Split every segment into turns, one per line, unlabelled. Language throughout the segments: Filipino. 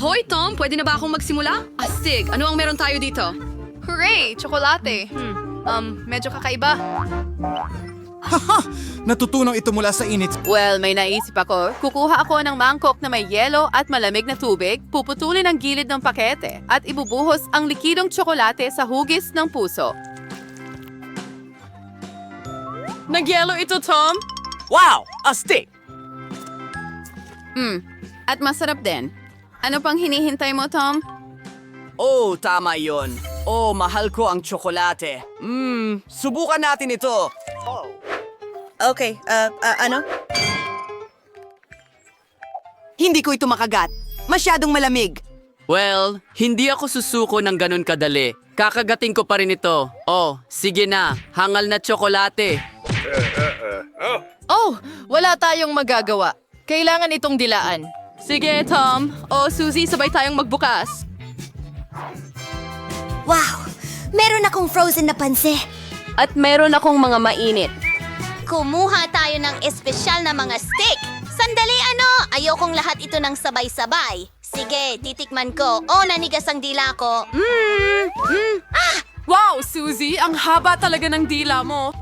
Hoy, Tom! Pwede na ba akong magsimula? Astig! Ano ang meron tayo dito?
Hooray! Tsokolate. Hmm. Um, medyo kakaiba.
Natutunaw ito mula sa init.
Well, may naisip ako. Kukuha ako ng mangkok na may yelo at malamig na tubig, puputulin ang gilid ng pakete, at ibubuhos ang likidong tsokolate sa hugis ng puso.
Nagyelo ito, Tom?
Wow! Astig!
Hmm. At masarap din. Ano pang hinihintay mo, Tom?
Oh, tama yon. Oh, mahal ko ang tsokolate. Mmm, subukan natin ito.
Okay, uh, uh, ano? Hindi ko ito makagat. Masyadong malamig.
Well, hindi ako susuko ng ganun kadali. Kakagating ko pa rin ito. Oh, sige na. Hangal na tsokolate.
Oh, wala tayong magagawa. Kailangan itong dilaan.
Sige, Tom. O, Suzy, sabay tayong magbukas.
Wow! Meron akong frozen na panse.
At meron akong mga mainit.
Kumuha tayo ng espesyal na mga steak. Sandali ano, ayokong lahat ito ng sabay-sabay. Sige, titikman ko. Oh, nanigas ang dila ko. Mmm, mmm. Ah!
Wow, Suzy! Ang haba talaga ng dila mo.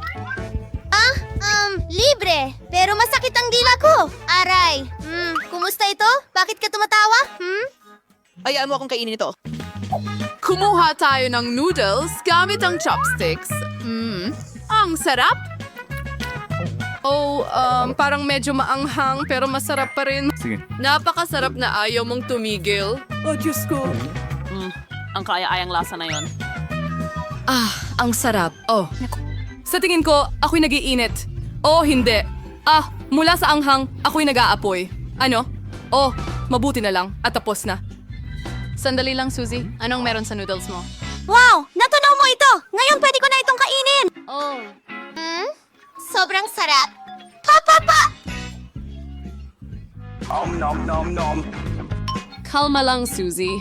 Ah, um, libre. Pero masakit ang dila ko. Aray. Hmm, kumusta ito? Bakit ka tumatawa? Hmm?
Ayaan mo akong kainin ito.
Kumuha tayo ng noodles gamit ang chopsticks. Hmm, ang sarap. Oh, um, parang medyo maanghang pero masarap pa rin.
Sige.
Napakasarap na ayaw mong tumigil.
Oh, Diyos ko.
Ang kaya-ayang lasa na yon.
Ah, ang sarap. Oh. Sa tingin ko, ako'y nagiinit. Oh, hindi. Ah, mula sa anghang, ako'y nag-aapoy. Ano? Oh, mabuti na lang at tapos na. Sandali lang, Suzy. Anong meron sa noodles mo?
Wow! Natunaw mo ito! Ngayon pwede ko na itong kainin! Oh. Hmm? Sobrang sarap. Pa, pa, pa!
Kalma lang, Suzy.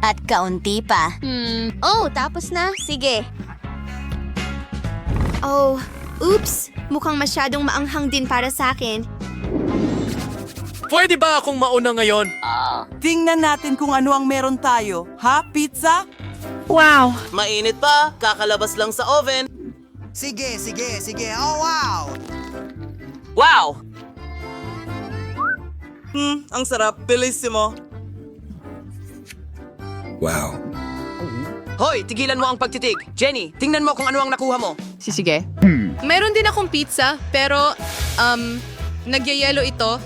At kaunti pa.
Hmm,
Oh, tapos na. Sige. Oh, oops. Mukhang masyadong maanghang din para sa akin.
Pwede ba akong mauna ngayon?
Tingnan natin kung ano ang meron tayo. Ha, pizza?
Mainit pa, kakalabas lang sa oven.
Sige, sige, sige. Oh, wow!
Wow!
Hmm, ang sarap. Bellissimo.
Hoy, tigilan mo ang pagtitig. Jenny, tingnan mo kung ano ang nakuha mo.
Sisige. Meron din akong pizza, pero, um, nagyayelo ito.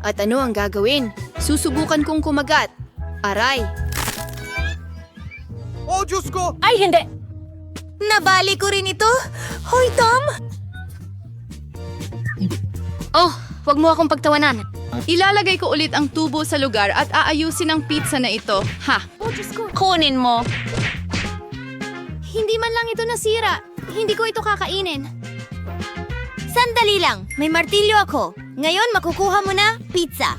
At ano ang gagawin? Susubukan kong kumagat. Aray.
Oh, Diyos ko!
Ay, hindi!
Nabali ko rin ito. Hoy, Tom!
Oh, wag mo akong pagtawanan. Ilalagay ko ulit ang tubo sa lugar at aayusin ang pizza na ito. Ha?
Kunin mo.
Hindi man lang ito nasira. Hindi ko ito kakainin. Sandali lang. May martilyo ako. Ngayon, makukuha mo na pizza.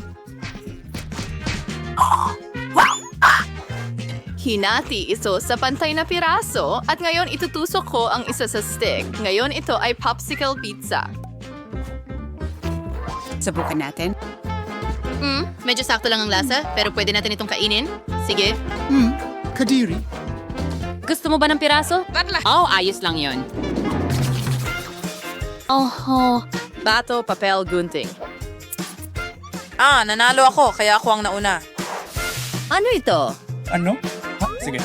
Hinati ito sa pantay na piraso at ngayon itutusok ko ang isa sa stick. Ngayon ito ay popsicle pizza.
Subukan natin.
Hmm, medyo sakto lang ang lasa, pero pwede natin itong kainin. Sige.
Kadiri.
Gusto mo ba ng piraso? Oh, ayos lang yon. Oh, Bato, papel, gunting.
Ah, nanalo ako, kaya ako ang nauna.
Ano ito?
Ano? Ha, sige.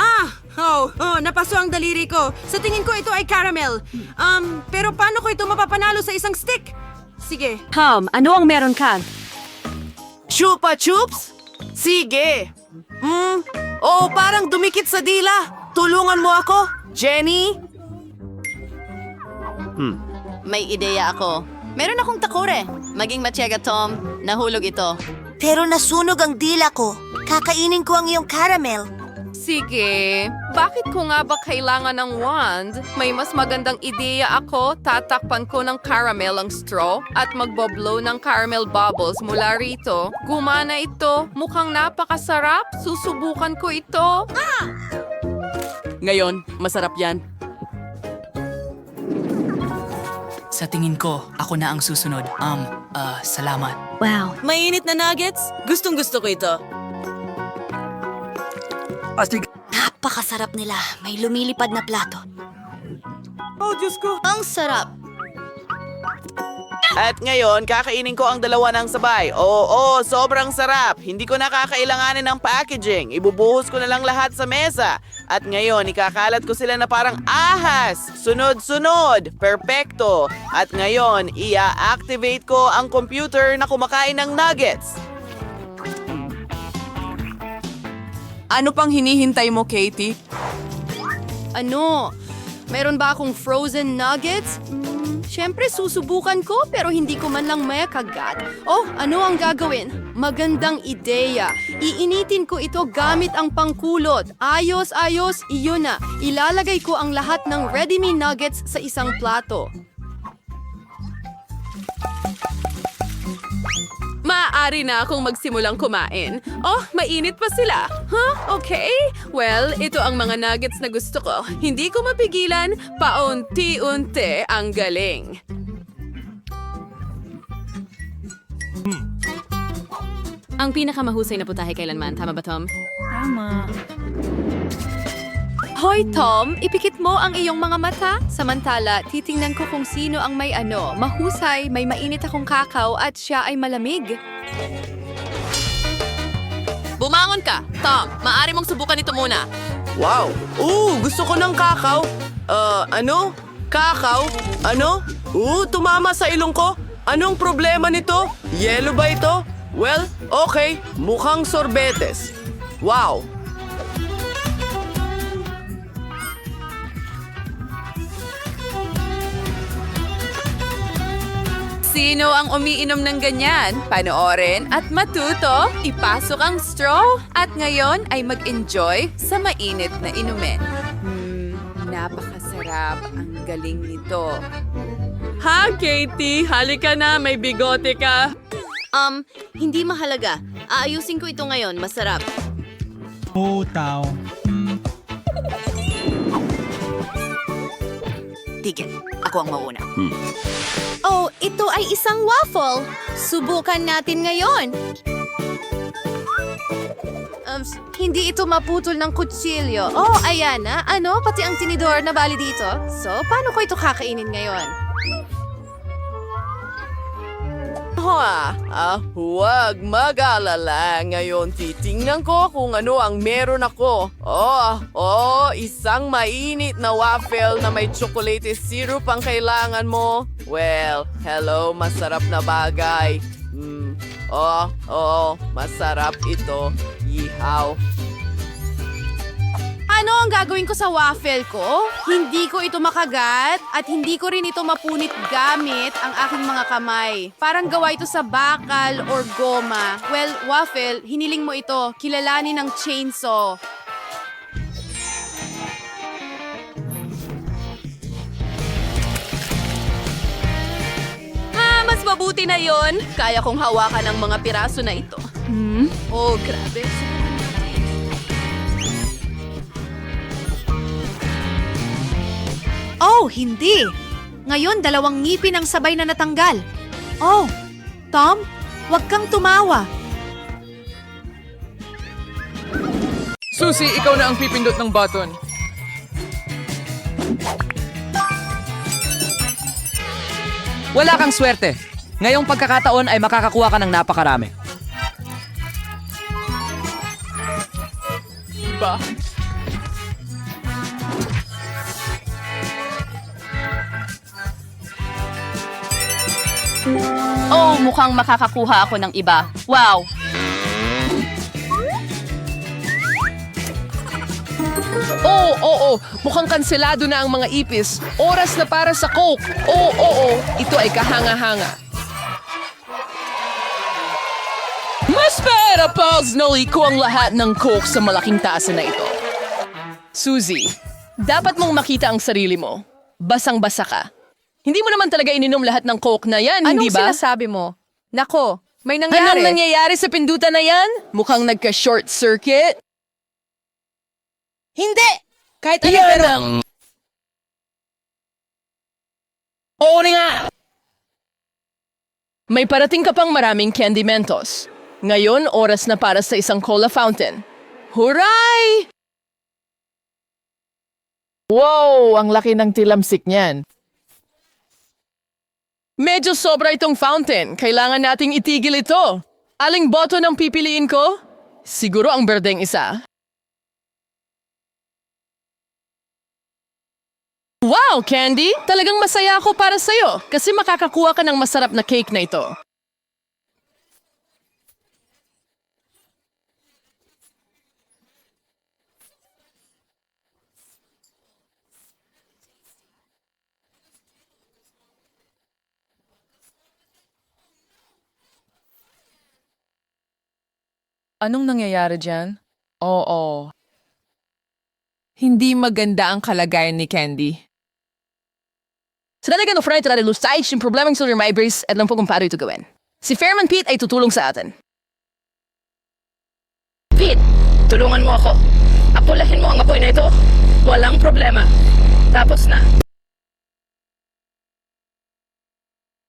Ah! Oh, oh, napaso ang daliri ko. Sa tingin ko ito ay caramel. Um, pero paano ko ito mapapanalo sa isang stick? Sige.
Tom, ano ang meron ka?
Chupa Chups? Sige. Hmm, oh, parang dumikit sa dila. Tulungan mo ako, Jenny?
May ideya ako. Meron akong takore. Maging matyaga, Tom. Nahulog ito.
Pero nasunog ang dila ko. Kakainin ko ang iyong caramel.
Sige, bakit ko nga ba kailangan ng wand? May mas magandang ideya ako, tatakpan ko ng caramel ang straw at magboblow ng caramel bubbles mula rito. Gumana ito, mukhang napakasarap, susubukan ko ito.
Ngayon, masarap yan.
Sa tingin ko, ako na ang susunod. Um, ah, salamat.
Wow.
Mainit na nuggets? Gustong gusto ko ito.
Napakasarap nila. May lumilipad na plato.
Oh, Diyos ko.
Ang sarap.
At ngayon, kakainin ko ang dalawa ng sabay. Oo, oo, sobrang sarap. Hindi ko nakakailanganin ng packaging. Ibubuhos ko na lang lahat sa mesa. At ngayon, ikakalat ko sila na parang ahas. Sunod-sunod. Perpekto. At ngayon, ia-activate ko ang computer na kumakain ng nuggets.
Ano pang hinihintay mo, Katie? Ano? Meron ba akong frozen nuggets? Hmm, Siyempre, susubukan ko pero hindi ko man lang may kagat. Oh, ano ang gagawin? Magandang ideya. Iinitin ko ito gamit ang pangkulot. Ayos, ayos, iyon na. Ilalagay ko ang lahat ng ready-me nuggets sa isang plato. Maaari na akong magsimulang kumain. Oh, mainit pa sila. Huh? Okay. Well, ito ang mga nuggets na gusto ko. Hindi ko mapigilan. Paunti-unti ang galing. Ang pinakamahusay na putahe kailanman. Tama ba, Tom? Tama. Hoy, Tom! Ipikit mo ang iyong mga mata. Samantala, titingnan ko kung sino ang may ano. Mahusay, may mainit akong kakao at siya ay malamig. Bumangon ka! Tom, maaari mong subukan ito muna.
Wow! Oo, gusto ko ng kakao. Uh, ano? Kakao? Ano? Oo, tumama sa ilong ko. Anong problema nito? Yelo ba ito? Well, okay. Mukhang sorbetes. Wow!
Sino ang umiinom ng ganyan? Panoorin at matuto, ipasok ang straw at ngayon ay mag-enjoy sa mainit na inumin. Hmm, napakasarap. Ang galing nito. Ha, Katie? Halika na, may bigote ka.
Um, hindi mahalaga. Aayusin ko ito ngayon. Masarap.
Oh, tao.
Tigil. Ako ang mauna.
Oh, ito ay isang waffle. Subukan natin ngayon.
Um, hindi ito maputol ng kutsilyo. Oh, ayan na. Ano? Pati ang tinidor na bali dito. So, paano ko ito kakainin ngayon?
Ha, ah, huwag mag-alala. Ngayon titingnan ko kung ano ang meron ako. Oh, oh, isang mainit na waffle na may chocolate syrup ang kailangan mo. Well, hello, masarap na bagay. Hmm, oh, oh, masarap ito. Yihaw.
Ano ang gagawin ko sa waffle ko? Hindi ko ito makagat at hindi ko rin ito mapunit gamit ang aking mga kamay. Parang gawa ito sa bakal or goma. Well, waffle, hiniling mo ito. Kilalanin ng chainsaw. Ah, mas mabuti na yon. Kaya kong hawakan ang mga piraso na ito. Hmm? Oh, grabe.
Oh, hindi. Ngayon, dalawang ngipin ang sabay na natanggal. Oh, Tom, huwag kang tumawa.
Susi, ikaw na ang pipindot ng button.
Wala kang swerte. Ngayong pagkakataon ay makakakuha ka ng napakarami.
Ba?
Oh, mukhang makakakuha ako ng iba. Wow!
Oo, oo, mukhang kanselado na ang mga ipis. Oras na para sa Coke. Oo, oo, ito ay kahanga-hanga. Mas pera, pals, noli ko ang lahat ng Coke sa malaking tasa na ito. Suzy, dapat mong makita ang sarili mo. Basang-basa ka. Hindi mo naman talaga ininom lahat ng Coke na yan, hindi ba?
sinasabi mo? Nako, may
Anong nangyayari sa pindutan na yan? Mukhang nagka-short circuit.
Hindi! Kahit ano pero...
ang...
Oo na nga!
May parating ka pang maraming Candy Mentos. Ngayon, oras na para sa isang cola fountain. Huray!
Wow! Ang laki ng tilamsik niyan.
Medyo sobra itong fountain. Kailangan nating itigil ito. Aling boto ng pipiliin ko? Siguro ang berdeng isa. Wow, Candy! Talagang masaya ako para sa'yo kasi makakakuha ka ng masarap na cake na ito.
Anong nangyayari dyan? Oo. Hindi maganda ang kalagayan ni Candy.
Sa dalagan of Friday tara lusay yung problemang sa my brace at lang po kung paano ito gawin. Si Fairman Pete ay tutulong sa atin.
Pete, tulungan mo ako. Apulahin mo ang apoy na ito. Walang problema. Tapos na.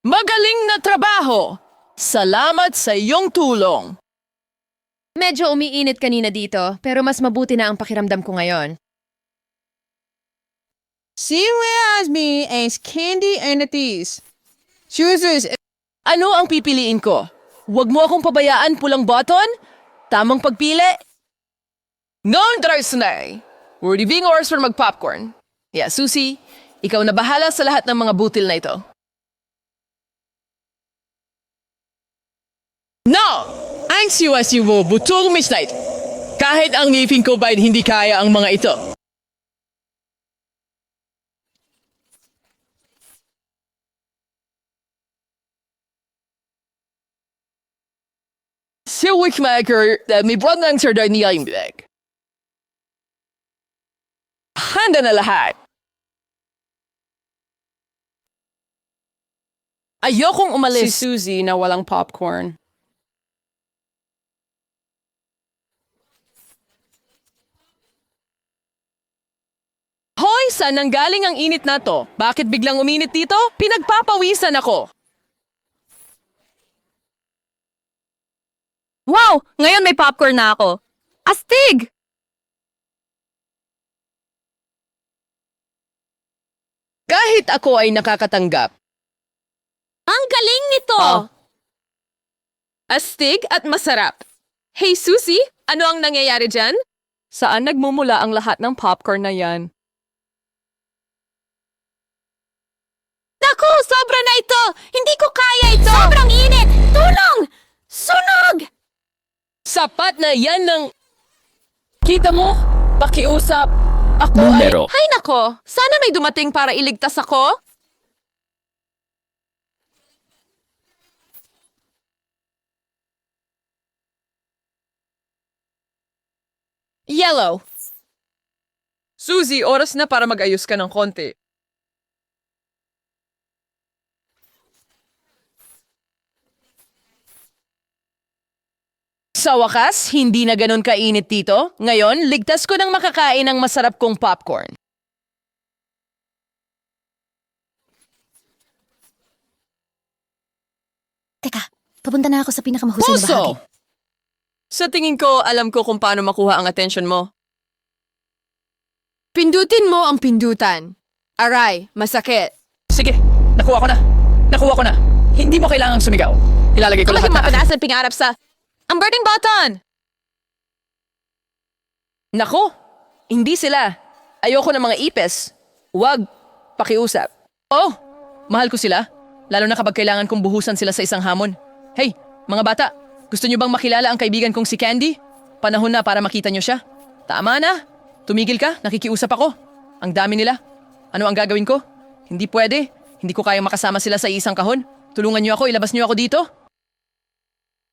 Magaling na trabaho! Salamat sa iyong tulong.
Medyo umiinit kanina dito, pero mas mabuti na ang pakiramdam ko ngayon.
Si me as Candy and Atis. Chooses
Ano ang pipiliin ko? Huwag mo akong pabayaan pulang button? Tamang pagpili? Non Drarsnay! We're leaving ours for mag-popcorn. Yeah, Susie, ikaw na bahala sa lahat ng mga butil na ito. No! Ang siwasi mo, butong Miss Knight. Kahit ang ngipin ko ba'y hindi kaya ang mga ito. Si Wickmaker na may broad ng yung bibig. Handa na lahat. Ayokong umalis. Si Susie na walang popcorn. Hoy, saan nanggaling ang init na to? Bakit biglang uminit dito? Pinagpapawisan ako.
Wow! Ngayon may popcorn na ako. Astig!
Kahit ako ay nakakatanggap.
Ang galing nito!
Ah.
Astig at masarap. Hey Susie, ano ang nangyayari dyan?
Saan nagmumula ang lahat ng popcorn na yan?
Naku, sobra na ito! Hindi ko kaya ito! Sobrang init! Tulong! Sunog!
Sapat na yan ng...
Kita mo? Pakiusap. Ako ay...
Hay nako, sana may dumating para iligtas ako.
Yellow. Susie, oras na para mag-ayos ka ng konti. Sa wakas, hindi na ganun kainit dito. Ngayon, ligtas ko ng makakain ng masarap kong popcorn.
Teka, papunta na ako sa pinakamahusay na bahagi.
Puso! Sa tingin ko, alam ko kung paano makuha ang attention mo.
Pindutin mo ang pindutan. Aray, masakit.
Sige, nakuha ko na. Nakuha ko na. Hindi mo kailangang sumigaw. Ilalagay ko lahat
Kamahing
na...
mapanasan pingarap sa... Ang birding button!
Nako, hindi sila. Ayoko ng mga ipes. Huwag, pakiusap. Oh, mahal ko sila. Lalo na kapag kailangan kong buhusan sila sa isang hamon. Hey, mga bata, gusto niyo bang makilala ang kaibigan kong si Candy? Panahon na para makita niyo siya. Tama na. Tumigil ka, nakikiusap ako. Ang dami nila. Ano ang gagawin ko? Hindi pwede. Hindi ko kayang makasama sila sa isang kahon. Tulungan niyo ako, ilabas niyo ako dito.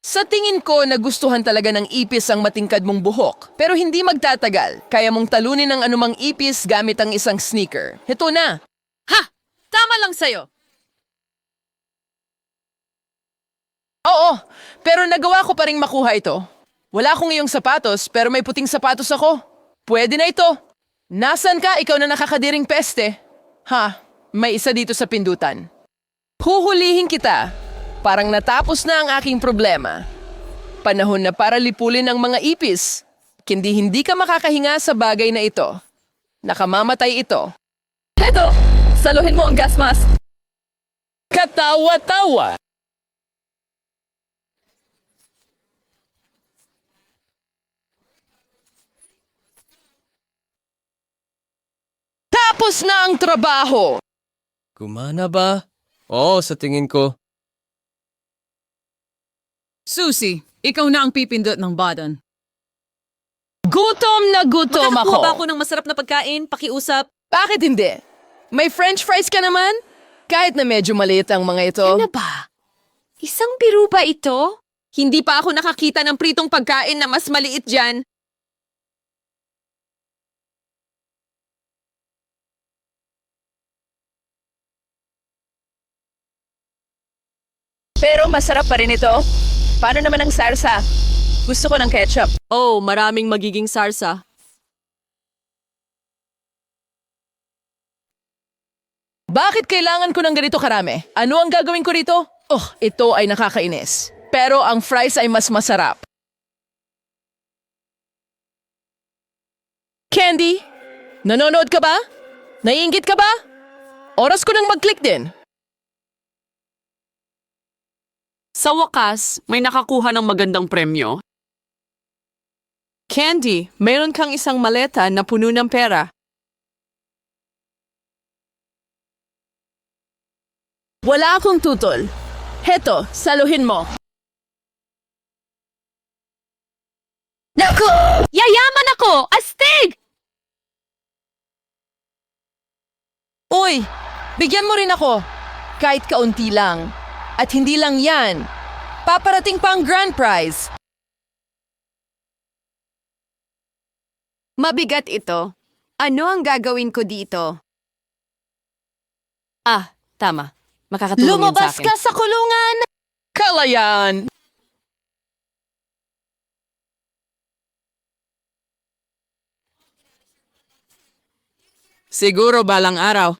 Sa tingin ko, nagustuhan talaga ng ipis ang matingkad mong buhok. Pero hindi magtatagal. Kaya mong talunin ang anumang ipis gamit ang isang sneaker. Heto na.
Ha! Tama lang sa'yo.
Oo, pero nagawa ko pa rin makuha ito. Wala akong iyong sapatos, pero may puting sapatos ako. Pwede na ito. Nasaan ka? Ikaw na nakakadiring peste. Ha, may isa dito sa pindutan. Huhulihin kita. Parang natapos na ang aking problema. Panahon na para lipulin ang mga ipis. Hindi hindi ka makakahinga sa bagay na ito. Nakamamatay ito.
Heto! Saluhin mo ang gas mask!
Katawa-tawa! Tapos na ang trabaho!
Gumana ba? Oo, sa tingin ko.
Susie, ikaw na ang pipindot ng button.
Gutom na gutom ako!
ba ako ng masarap na pagkain? Pakiusap.
Bakit hindi? May french fries ka naman? Kahit na medyo maliit ang mga ito.
Ano ba? Isang biro ba ito?
Hindi pa ako nakakita ng pritong pagkain na mas maliit dyan.
Pero masarap pa rin ito. Paano naman ang sarsa? Gusto ko ng ketchup.
Oh, maraming magiging sarsa.
Bakit kailangan ko ng ganito karami? Ano ang gagawin ko rito? Oh, ito ay nakakainis. Pero ang fries ay mas masarap. Candy, nanonood ka ba? Naiingit ka ba? Oras ko nang mag-click din.
Sa wakas, may nakakuha ng magandang premyo.
Candy, mayroon kang isang maleta na puno ng pera. Wala akong tutol. Heto, saluhin mo.
Naku! Yayaman ako! Astig!
Uy, bigyan mo rin ako. Kahit kaunti lang. At hindi lang yan. Paparating pa ang grand prize.
Mabigat ito. Ano ang gagawin ko dito?
Ah, tama. Makakatulong yun sa
Lumabas
akin.
ka sa kulungan! Kalayan!
Siguro balang araw.